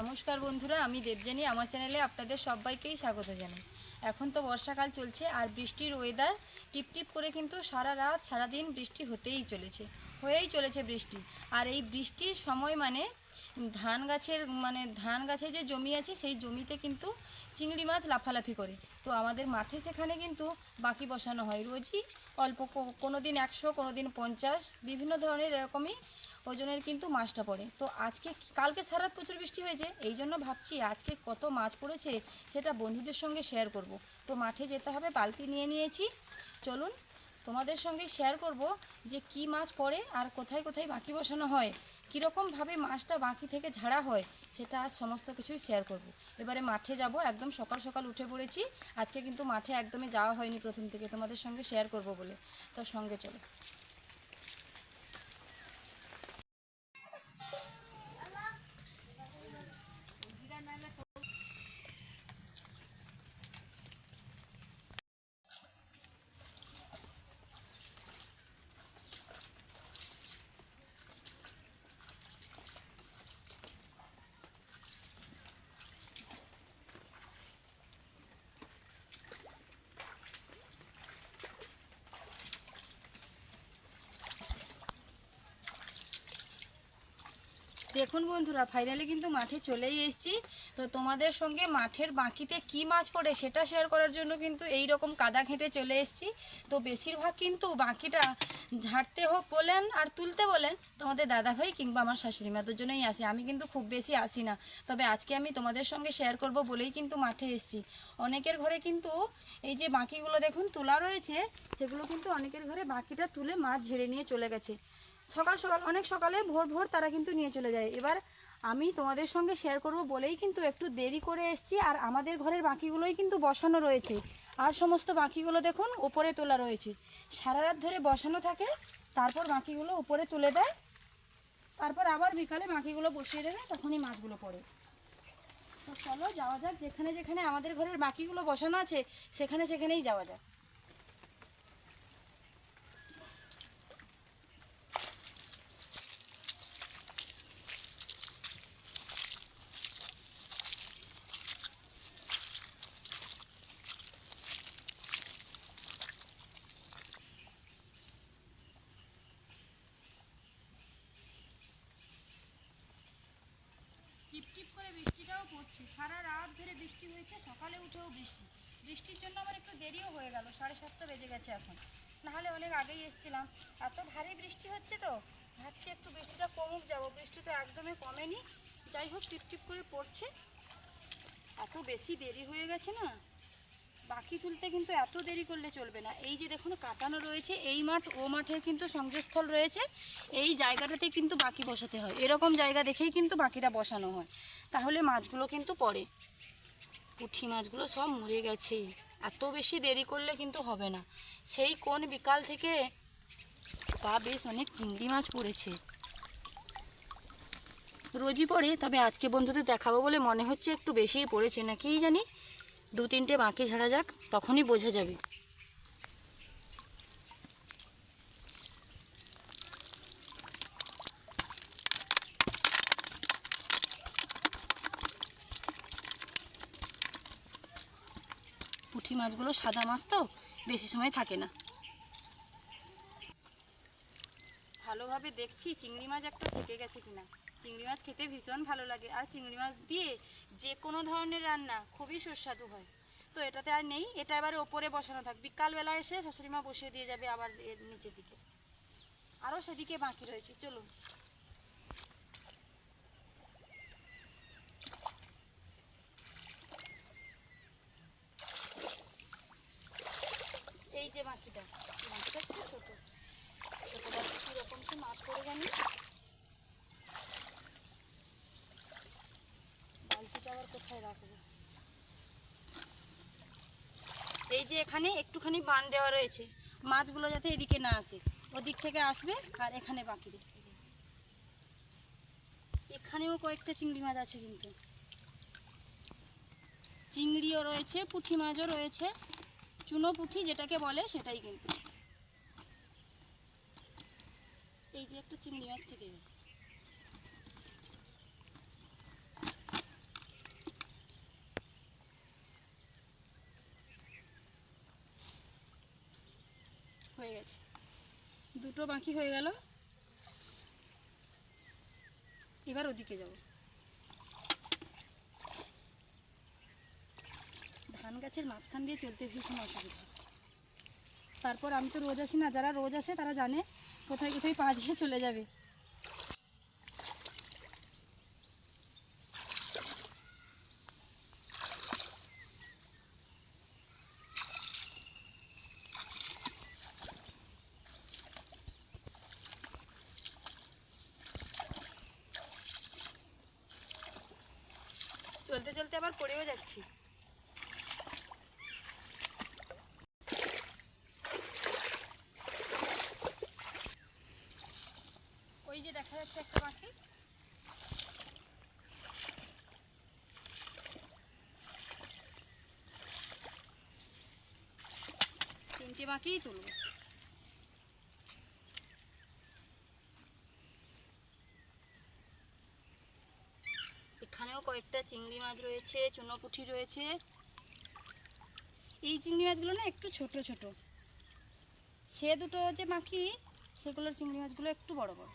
নমস্কার বন্ধুরা, আমি দেবজানী আমার চ্যানেলে আপনাদের সবাইকেই স্বাগত জানাই। এখন তো বর্ষাকাল চলছে আর বৃষ্টির ওয়েদার টিপ টিপ করে কিন্তু সারা রাত, সারা দিন বৃষ্টি হতেই চলেছে, হয়েই চলেছে বৃষ্টি। আর এই বৃষ্টির সময় মানে ধান গাছের মানে ধান গাছে যে জমি আছে, সেই জমিতে কিন্তু চিংড়ি মাছ লাফালাফি করে। তো আমাদের মাঠে সেখানে কিন্তু বাকি বসানো হয়। রোজই অল্প কোনো দিন একশো কোনো দিন পঞ্চাশ, বিভিন্ন ধরনের এরকমই ওজনের কিন্তু মাছটা পড়ে। তো আজকে কালকে সারা রাত প্রচুর বৃষ্টি হয়েছে, এই জন্য ভাবছি আজকে কত মাছ পড়েছে সেটা বন্ধুদের সঙ্গে শেয়ার করব। তো মাঠে যেতে হবে, বালতি নিয়ে নিয়েছি। চলুন তোমাদের সঙ্গে শেয়ার করব যে কি মাছ পড়ে আর কোথায় কোথায় বাকি বসানো হয়, কীরকমভাবে মাছটা বাকি থেকে ঝাড়া হয়, সেটা আজ সমস্ত কিছুই শেয়ার করব। এবারে মাঠে যাব, একদম সকাল সকাল উঠে পড়েছি, আজকে কিন্তু মাঠে একদমই যাওয়া হয়নি প্রথম থেকে তোমাদের সঙ্গে শেয়ার করব বলে। তো সঙ্গে চলো। দেখুন বন্ধুরা ফাইনালি কিন্তু মাঠে চলেই এসেছি। তো তোমাদের সঙ্গে মাঠের বাকিতে কি মাছ পড়ে সেটা শেয়ার করার জন্য কিন্তু এই রকম কাদা ঘেঁটে চলে এসেছি। তো বেশিরভাগ কিন্তু বাকিটা ঝাড়তে হোক বলেন আর তুলতে বলেন, তোমাদের দাদাভাই কিংবা আমার শাশুড়ি মাদের জন্যই আসে। আমি কিন্তু খুব বেশি আসি না। তবে আজকে আমি তোমাদের সঙ্গে শেয়ার করব বলেই কিন্তু মাঠে এসেছি। অনেকের ঘরে কিন্তু এই যে বাকিগুলো দেখুন তোলা রয়েছে, সেগুলো কিন্তু অনেকের ঘরে বাকিটা তুলে মাছ ঝেড়ে নিয়ে চলে গেছে। সকাল সকাল, অনেক সকালে ভোর ভোর তারা কিন্তু নিয়ে চলে যায়। এবার আমি তোমাদের সঙ্গে শেয়ার করব বলেই কিন্তু একটু দেরি করে এসেছি আর আমাদের ঘরের বাকিগুলোই কিন্তু বসানো রয়েছে। আর সমস্ত বাকিগুলো দেখুন উপরে তোলা রয়েছে। সারা রাত ধরে বসানো থাকে, তারপর বাকিগুলো উপরে তুলে দেয়। তারপর আবার বিকালে বাকিগুলো বসিয়ে দেবে, তখনই মাছগুলো পড়ে। তো চলো যাওয়া যাক, যেখানে যেখানে আমাদের ঘরের বাকিগুলো বসানো আছে, সেখানে সেখানেই যাওয়া যাক টিপটিপ করে বৃষ্টিটাও পড়ছে সারা রাত ধরে বৃষ্টি হয়েছে সকালে উঠেও বৃষ্টি বৃষ্টির জন্য আমার একটু দেরিও হয়ে গেল, সাড়ে সাতটা বেজে গেছে এখন। নাহলে অনেক আগেই এসেছিলাম। এত ভারী বৃষ্টি হচ্ছে তো? ভাবছি একটু বৃষ্টিটা কমুক যাব। বৃষ্টি তো একদমই কমেনি। যাই হোক, টিপটিপ করে পড়ছে। এত বেশি দেরি হয়ে গেছে না? বাকি তুলতে কিন্তু এত দেরি করলে চলবে না। এই যে দেখুন, কাটানো রয়েছে। এই মাঠ, ও মাঠের কিন্তু সংযোগস্থল রয়েছে। এই জায়গাটাতে কিন্তু বাকি বসাতে হয়। এরকম জায়গা দেখেই কিন্তু বাকিটা বসানো হয়। তাহলে মাছগুলো কিন্তু পড়ে। পুঁঠি মাছগুলো সব মরে গেছে। এত বেশি দেরি করলে কিন্তু হবে না। সেই কোন বিকাল থেকে বা বেশ অনেক চিংড়ি মাছ পড়েছে। রোজই পড়ে, তবে আজকে বন্ধুদের দেখাবো বলে মনে হচ্ছে একটু বেশিই পড়েছে, না কি জানি? দু তিনটে বাঁকে ঝাড়া যাক, তখনই বোঝা যাবে পুঁটি মাছগুলো সাদা মাছ তো, বেশি সময় থাকে না। ভালোভাবে দেখছি চিংড়ি মাছ একটা থেকে গেছে কিনা। চিংড়ি মাছ খেতে ভীষণ ভালো লাগে, আর চিংড়ি মাছ দিয়ে যে কোনো ধরনের রান্না খুবই সুস্বাদু হয়। তো এটাতে আর নেই, এটা এবারে ওপরে বসানো থাক। বিকালবেলা এসে শাশুড়ি মা বসিয়ে দিয়ে যাবে আবার নিচের দিকে। আরও সেদিকে বাকি রয়েছে, চলুন এই যে বাকিটা মাছটা একটু ছোটো ছোটো বাকি কীরকম কি মাছ পড়ে জানি বালতিটা আবার কোথায় রাখব এই যে এখানে একটুখানি বান দেওয়া রয়েছে, মাছগুলো যাতে এদিকে না আসে, ওদিক থেকে আসবে আর এখানে বাকি এখানেও কয়েকটা চিংড়ি মাছ আছে কিন্তু। চিংড়িও রয়েছে, পুঁটি মাছও রয়েছে, চুনো পুঁটি যেটাকে বলে সেটাই কিন্তু। এই যে একটা চিংড়ি মাছ থেকে গেছে। গেছে। দুটো বাকি হয়ে গেল। এবার ওদিকে যাব। ধান গাছের মাঝখান দিয়ে চলতে ভীষণ অসুবিধা। তারপর আমি তো রোজ আসি না, যারা রোজ আসে তারা জানে কোথায় কোথায় পা দিয়ে চলে যাবে। চলতে চলতে আবার পড়েও যাচ্ছি। ওই যে দেখা যাচ্ছে একটা পাখি। তিনটে বাকিই তুলবো এখানেও কয়েকটা চিংড়ি মাছ রয়েছে চুনো চুনোপুঁঠি রয়েছে। এই চিংড়ি মাছগুলো না একটু ছোট ছোট। সে দুটো যে বাকি সেগুলোর চিংড়ি মাছগুলো একটু বড় বড়।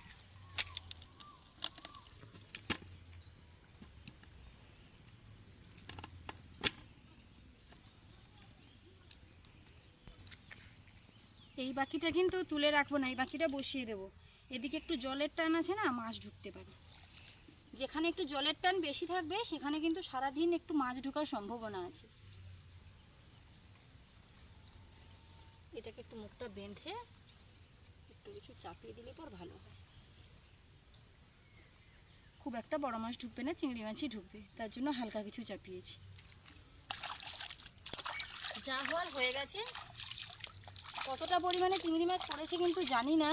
এই বাকিটা কিন্তু তুলে রাখব না, এই বাকিটা বসিয়ে দেবো। এদিকে একটু জলের টান আছে না, মাছ ঢুকতে পারে। যেখানে একটু জলের টান বেশি থাকবে, সেখানে কিন্তু সারাদিন একটু মাছ ঢোকার সম্ভাবনা আছে। এটাকে একটু মুখটা বেঁধে একটু কিছু চাপিয়ে দিলে পর ভালো হয়। খুব একটা বড় মাছ ঢুকবে না, চিংড়ি মাছই ঢুকবে, তার জন্য হালকা কিছু চাপিয়েছি। যা হওয়ার হয়ে গেছে। কতটা পরিমাণে চিংড়ি মাছ পড়েছে কিন্তু জানি না।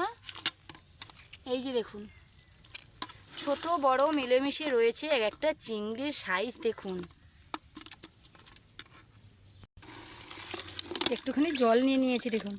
এই যে দেখুন ছোট, বড়, মিলেমিশে রয়েছে এক একটা চিংড়ির সাইজ দেখুন। একটুখানি জল নিয়ে নিয়েছি, দেখুন।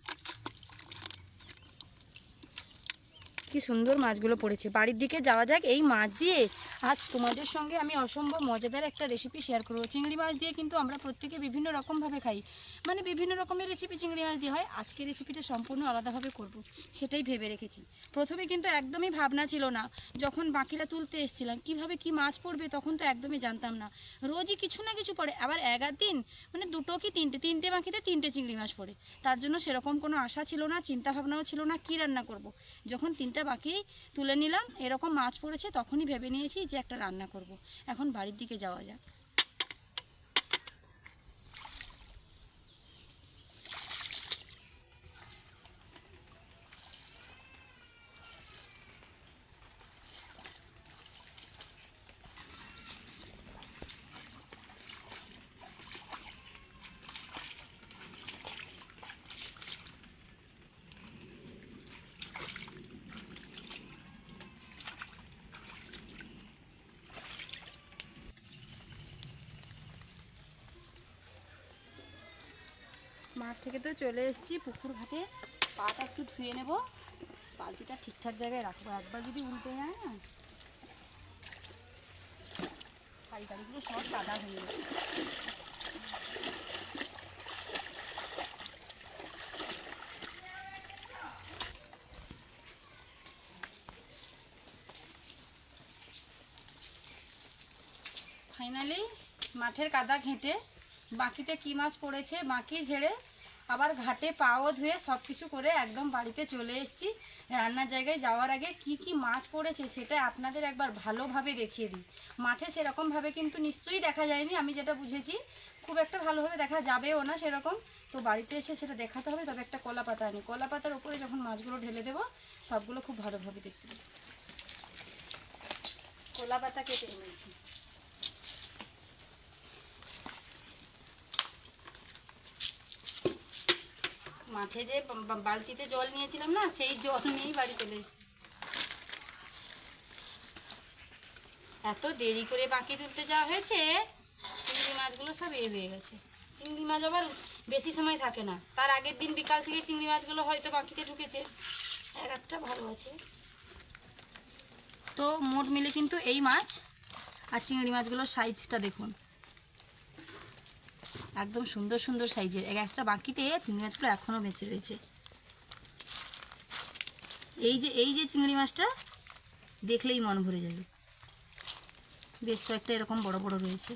কি সুন্দর মাছগুলো পড়েছে। বাড়ির দিকে যাওয়া যাক, এই মাছ দিয়ে আজ তোমাদের সঙ্গে আমি অসম্ভব মজাদার একটা রেসিপি শেয়ার করব। চিংড়ি মাছ দিয়ে কিন্তু আমরা প্রত্যেকে বিভিন্ন রকমভাবে খাই। মানে বিভিন্ন রকমের রেসিপি চিংড়ি মাছ দিয়ে হয়। আজকে রেসিপিটা সম্পূর্ণ আলাদাভাবে করব। সেটাই ভেবে রেখেছি। প্রথমে কিন্তু একদমই ভাবনা ছিল না। যখন বাকিরা তুলতে এসেছিলাম, কীভাবে কি মাছ পড়বে তখন তো একদমই জানতাম না। রোজই কিছু না কিছু পড়ে। আবার এগার দিন মানে দুটো কি তিনটে? তিনটে বাকিতে তিনটে চিংড়ি মাছ পড়ে। তার জন্য সেরকম কোনো আশা ছিল না চিন্তা ভাবনাও ছিল না, কি রান্না করব। যখন তিনটা বাকি তুলে নিলাম, এরকম মাছ পড়েছে, তখনই ভেবে নিয়েছি যে একটা রান্না করব। এখন বাড়ির দিকে যাওয়া যাক মাঠ থেকে তো চলে এসেছি, পুকুর ঘাটে। পাটা একটু ধুয়ে নেব। বালতিটা ঠিকঠাক জায়গায় রাখব। একবার যদি উল্টে যায় না শাড়ি টাড়িগুলো সব কাদা হয়ে যাবে ফাইনালি মাঠের কাদা ঘেঁটে বাকিতে কি মাছ পড়েছে, বাকি ঝেড়ে আবার ঘাটে পাও ধুয়ে সব কিছু করে একদম বাড়িতে চলে এসেছি। রান্নার জায়গায় যাওয়ার আগে কি কি মাছ পড়েছে সেটা আপনাদের একবার ভালোভাবে দেখিয়ে দিই। মাঠে সেরকমভাবে কিন্তু নিশ্চয়ই দেখা যায়নি, আমি যেটা বুঝেছি। খুব একটা ভালোভাবে দেখা যাবেও না সেরকম। তো বাড়িতে এসে সেটা দেখাতে হবে, তবে একটা কলা পাতা আনি। কলা পাতার উপরে যখন মাছগুলো ঢেলে দেবো, সবগুলো খুব ভালোভাবে দেখতে কলা পাতা কেটে এনেছি। মাঠে যে বালতিতে জল নিয়েছিলাম না, সেই জল নিয়েই বাড়ি চলে এসেছি। এত দেরি করে বাকি তুলতে যাওয়া হয়েছে, চিংড়ি মাছগুলো সব এ হয়ে গেছে। চিংড়ি মাছ আবার বেশি সময় থাকে না। তার আগের দিন বিকাল থেকে চিংড়ি মাছগুলো হয়তো বাকিতে ঢুকেছে। এক একটা ভালো আছে। তো মোট মিলে কিন্তু এই মাছ আর চিংড়ি মাছগুলোর সাইজটা দেখুন। একদম সুন্দর সুন্দর সাইজের। এক একটা বাকিতে চিংড়ি মাছগুলো এখনও বেঁচে রয়েছে। এই যে এই যে চিংড়ি মাছটা, দেখলেই মন ভরে যাবে। বেশ কয়েকটা এরকম বড় বড় রয়েছে।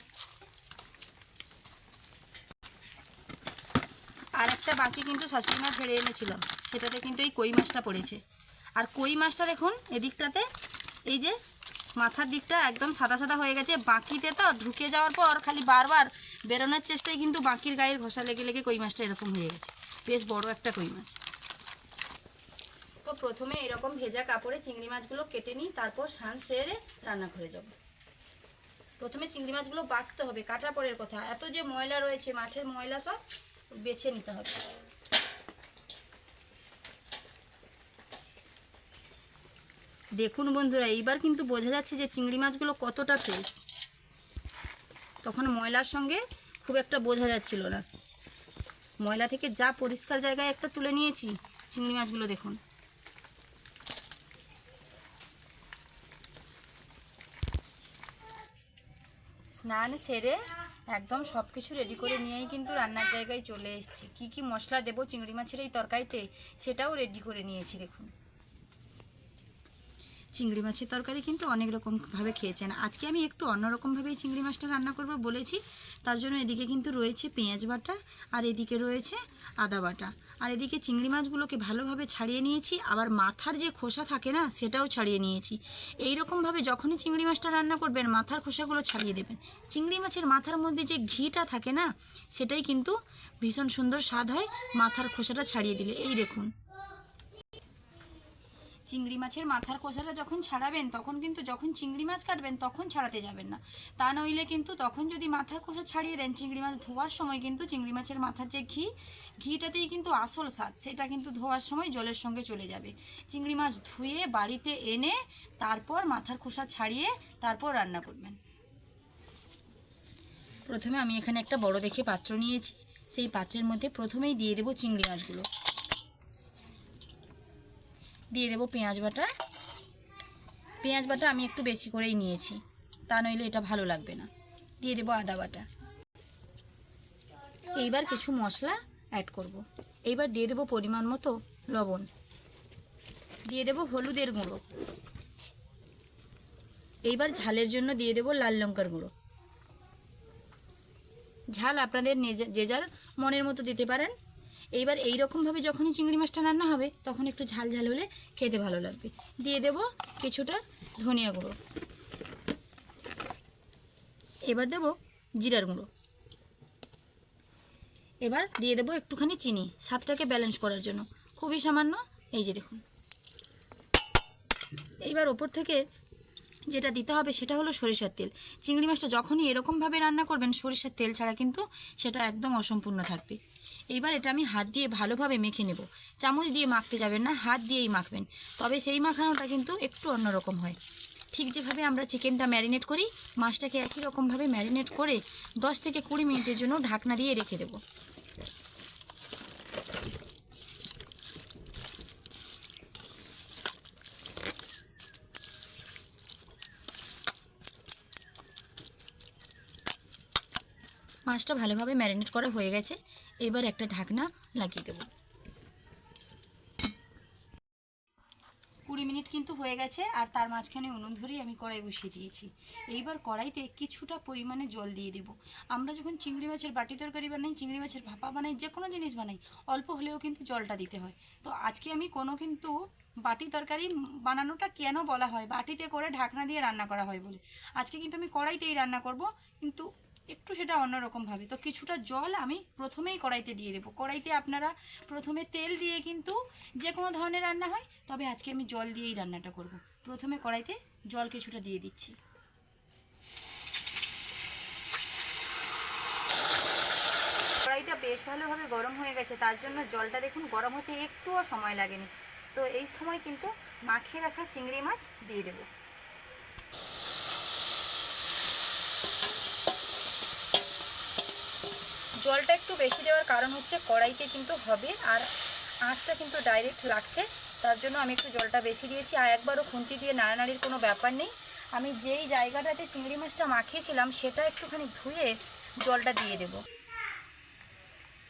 আর একটা বাকি কিন্তু শাশুড়ি মা ছেড়ে এনেছিলাম সেটাতে কিন্তু এই কই মাছটা পড়েছে। আর কই মাছটা দেখুন এদিকটাতে এই যে মাথার দিকটা একদম সাদা সাদা হয়ে গেছে, বাঁকিতে তো ঢুকে যাওয়ার পর খালি বারবার বেরোনোর চেষ্টায় কিন্তু বাঁকির গায়ের ঘষা লেগে লেগে কই মাছটা এরকম হয়ে গেছে। বেশ বড় একটা কই মাছ। তো প্রথমে এরকম ভেজা কাপড়ে চিংড়ি মাছগুলো কেটে নিই, তারপর সান সেরে রান্না করে যাব। প্রথমে চিংড়ি মাছগুলো বাছতে হবে, কাটা পরের কথা। এত যে ময়লা রয়েছে, মাঠের ময়লা সব বেছে নিতে হবে। দেখুন বন্ধুরা, এইবার কিন্তু বোঝা যাচ্ছে যে চিংড়ি মাছগুলো কতটা ফ্রেশ তখন ময়লার সঙ্গে খুব একটা বোঝা যাচ্ছিল না। ময়লা থেকে যা পরিষ্কার জায়গায় একটা তুলে নিয়েছি, চিংড়ি মাছগুলো দেখুন। স্নান সেরে একদম সব কিছু রেডি করে নিয়েই কিন্তু রান্নার জায়গায় চলে এসেছি। কি কি মশলা দেবো চিংড়ি মাছের এই তরকারিতে, সেটাও রেডি করে নিয়েছি, দেখুন। চিংড়ি মাছের তরকারি কিন্তু অনেক রকমভাবে খেয়েছেন। আজকে আমি একটু অন্যরকমভাবেই চিংড়ি মাছটা রান্না করব বলেছি। তার জন্য এদিকে কিন্তু রয়েছে পেঁয়াজ বাটা, আর এদিকে রয়েছে আদা বাটা। আর এদিকে চিংড়ি মাছগুলোকে ভালোভাবে ছাড়িয়ে নিয়েছি। আবার মাথার যে খোসা থাকে না, সেটাও ছাড়িয়ে নিয়েছি। এই রকমভাবে যখনই চিংড়ি মাছটা রান্না করবেন, মাথার খোসাগুলো ছাড়িয়ে দেবেন। চিংড়ি মাছের মাথার মধ্যে যে ঘিটা থাকে না, সেটাই কিন্তু ভীষণ সুন্দর স্বাদ হয় মাথার খোসাটা ছাড়িয়ে দিলে। এই দেখুন। চিংড়ি মাছের মাথার খোসাটা যখন ছাড়াবেন, তখন কিন্তু যখন চিংড়ি মাছ কাটবেন, তখন ছাড়াতে যাবেন না। তা নইলে কিন্তু তখন যদি মাথার খোসা ছাড়িয়ে দেন, চিংড়ি মাছ ধোয়ার সময় কিন্তু চিংড়ি মাছের মাথার যে ঘি, ঘিটাতেই কিন্তু আসল স্বাদ, সেটা কিন্তু ধোয়ার সময় জলের সঙ্গে চলে যাবে। চিংড়ি মাছ ধুয়ে বাড়িতে এনে তারপর মাথার খোসা ছাড়িয়ে তারপর রান্না করবেন। প্রথমে আমি এখানে একটা বড় দেখে পাত্র নিয়েছি। সেই পাত্রের মধ্যে প্রথমেই দিয়ে দেবো চিংড়ি মাছগুলো। দিয়ে দেবো পেঁয়াজ বাটা। পেঁয়াজ বাটা আমি একটু বেশি করেই নিয়েছি। তা নইলে এটা ভালো লাগবে না। দিয়ে দেবো আদা বাটা। এইবার কিছু মশলা অ্যাড করব। এইবার দিয়ে দেবো পরিমাণ মতো লবণ। দিয়ে দেবো হলুদের গুঁড়ো। এইবার ঝালের জন্য দিয়ে দেবো লাল লঙ্কার গুঁড়ো। ঝাল আপনাদের যে যার মনের মতো দিতে পারেন। এইবার এই রকমভাবে যখনই চিংড়ি মাছটা রান্না হবে, তখন একটু ঝাল ঝাল হলে খেতে ভালো লাগবে। দিয়ে দেব কিছুটা ধনিয়া গুঁড়ো। এবার দেব জিরার গুঁড়ো। এবার দিয়ে দেবো একটুখানি চিনি, স্বাদটাকে ব্যালেন্স করার জন্য। খুবই সামান্য, এই যে দেখুন। এইবার ওপর থেকে যেটা দিতে হবে সেটা হলো সরিষার তেল। চিংড়ি মাছটা যখনই এরকমভাবে রান্না করবেন, সরিষার তেল ছাড়া কিন্তু সেটা একদম অসম্পূর্ণ থাকবে। এইবার এটা আমি হাত দিয়ে ভালোভাবে মেখে নেব। চামচ দিয়ে মাখতে যাবেন না, হাত দিয়েই মাখবেন। তবে সেই মাখানোটা কিন্তু একটু অন্যরকম হয়। ঠিক যেভাবে আমরা চিকেনটা ম্যারিনেট করি, মাছটাকে একই রকমভাবে ম্যারিনেট করে দশ থেকে কুড়ি মিনিটের জন্য ঢাকনা দিয়ে রেখে দেবো। মাছটা ভালোভাবে ম্যারিনেট করা হয়ে গেছে। এবার একটা ঢাকনা লাগিয়ে দেবো। কুড়ি মিনিট কিন্তু হয়ে গেছে, আর তার মাঝখানে উনুন ধরেই আমি কড়াই বসিয়ে দিয়েছি। এইবার কড়াইতে কিছুটা পরিমাণে জল দিয়ে দেব। আমরা যখন চিংড়ি মাছের বাটি তরকারি বানাই, চিংড়ি মাছের ভাপা বানাই, যে কোনো জিনিস বানাই, অল্প হলেও কিন্তু জলটা দিতে হয়। তো আজকে আমি কোনো কিন্তু বাটি তরকারি বানানোটা কেন বলা হয়? বাটিতে করে ঢাকনা দিয়ে রান্না করা হয় বলে। আজকে কিন্তু আমি কড়াইতেই রান্না করব, কিন্তু একটু সেটা অন্যরকমভাবে তো কিছুটা জল আমি প্রথমেই কড়াইতে দিয়ে দেবো। কড়াইতে আপনারা প্রথমে তেল দিয়ে কিন্তু যে কোনো ধরনের রান্না হয়, তবে আজকে আমি জল দিয়েই রান্নাটা করব। প্রথমে কড়াইতে জল কিছুটা দিয়ে দিচ্ছি। কড়াইটা বেশ ভালোভাবে গরম হয়ে গেছে, তার জন্য জলটা দেখুন গরম হতে একটুও সময় লাগেনি। তো এই সময় কিন্তু মাখিয়ে রাখা চিংড়ি মাছ দিয়ে দেবো। জলটা একটু বেশি দেওয়ার কারণ হচ্ছে কড়াইতে কিন্তু হবে আর আঁচটা কিন্তু ডাইরেক্ট লাগছে। তার জন্য আমি একটু জলটা বেশি দিয়েছি আর একবারও খুন্তি দিয়ে নাড়ানাড়ির কোনো ব্যাপার নেই। আমি যেই জায়গাটাতে চিংড়ি মাছটা মাখিয়েছিলাম সেটা একটুখানি ধুয়ে জলটা দিয়ে দেব।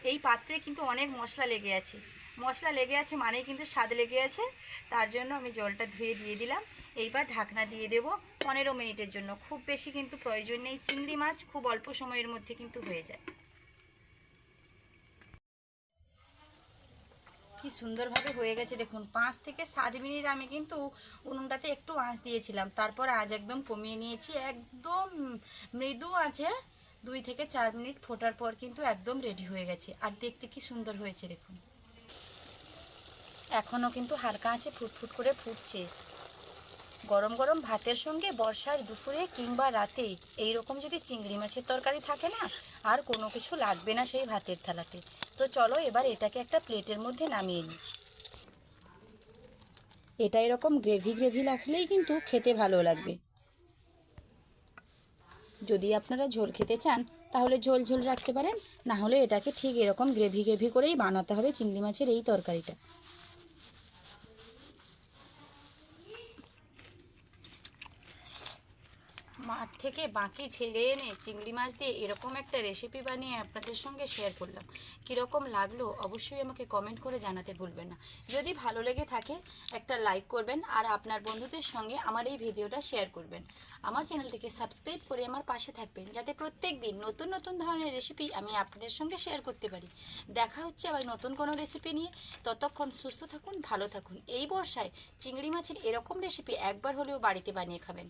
এই পাত্রে কিন্তু অনেক মশলা লেগে আছে। মশলা লেগে আছে মানেই কিন্তু স্বাদ লেগে আছে। তার জন্য আমি জলটা ধুয়ে দিয়ে দিলাম। এইবার ঢাকনা দিয়ে দেবো পনেরো মিনিটের জন্য। খুব বেশি কিন্তু প্রয়োজন নেই। চিংড়ি মাছ খুব অল্প সময়ের মধ্যে কিন্তু হয়ে যায়। কি সুন্দরভাবে হয়ে গেছে দেখুন। পাঁচ থেকে সাত মিনিট আমি কিন্তু উনুনটাতে একটু আঁচ দিয়েছিলাম। তারপর আজ একদম কমিয়ে নিয়েছি। একদম মৃদু আছে দুই থেকে চার মিনিট ফোটার পর কিন্তু একদম রেডি হয়ে গেছে। আর দেখতে কি সুন্দর হয়েছে দেখুন। এখনও কিন্তু হালকা আছে ফুটফুট করে ফুটছে। গরম গরম ভাতের সঙ্গে বর্ষার দুপুরে কিংবা রাতে এই রকম যদি চিংড়ি মাছের তরকারি থাকে না, আর কোনো কিছু লাগবে না সেই ভাতের থালাতে। তো চলো এবার এটাকে একটা প্লেটের মধ্যে নামিয়ে নিই। এটা এরকম গ্রেভি গ্রেভি রাখলেই কিন্তু খেতে ভালো লাগবে। যদি আপনারা ঝোল খেতে চান, তাহলে ঝোল ঝোল রাখতে পারেন, না হলে এটাকে ঠিক এরকম গ্রেভি গ্রেভি করেই বানাতে হবে চিংড়ি মাছের এই তরকারিটা। মাঠ থেকে বাকি ছেড়ে এনে চিংড়ি মাছ দিয়ে এরকম একটা রেসিপি বানিয়ে আপনাদের সঙ্গে শেয়ার করলাম। কীরকম লাগল অবশ্যই আমাকে কমেন্ট করে জানাতে ভুলবেন না। যদি ভালো লেগে থাকে, একটা লাইক করবেন আর আপনার বন্ধুদের সঙ্গে আমার এই ভিডিওটা শেয়ার করবেন। আমার চ্যানেলটিকে সাবস্ক্রাইব করে আমার পাশে থাকবেন, যাতে প্রত্যেক দিন নতুন নতুন ধরনের রেসিপি আমি আপনাদের সঙ্গে শেয়ার করতে পারি। দেখা হচ্ছে আবার নতুন কোনো রেসিপি নিয়ে। ততক্ষণ সুস্থ থাকুন, ভালো থাকুন। এই বর্ষায় চিংড়ি মাছের এরকম রেসিপি একবার হলেও বাড়িতে বানিয়ে খাবেন।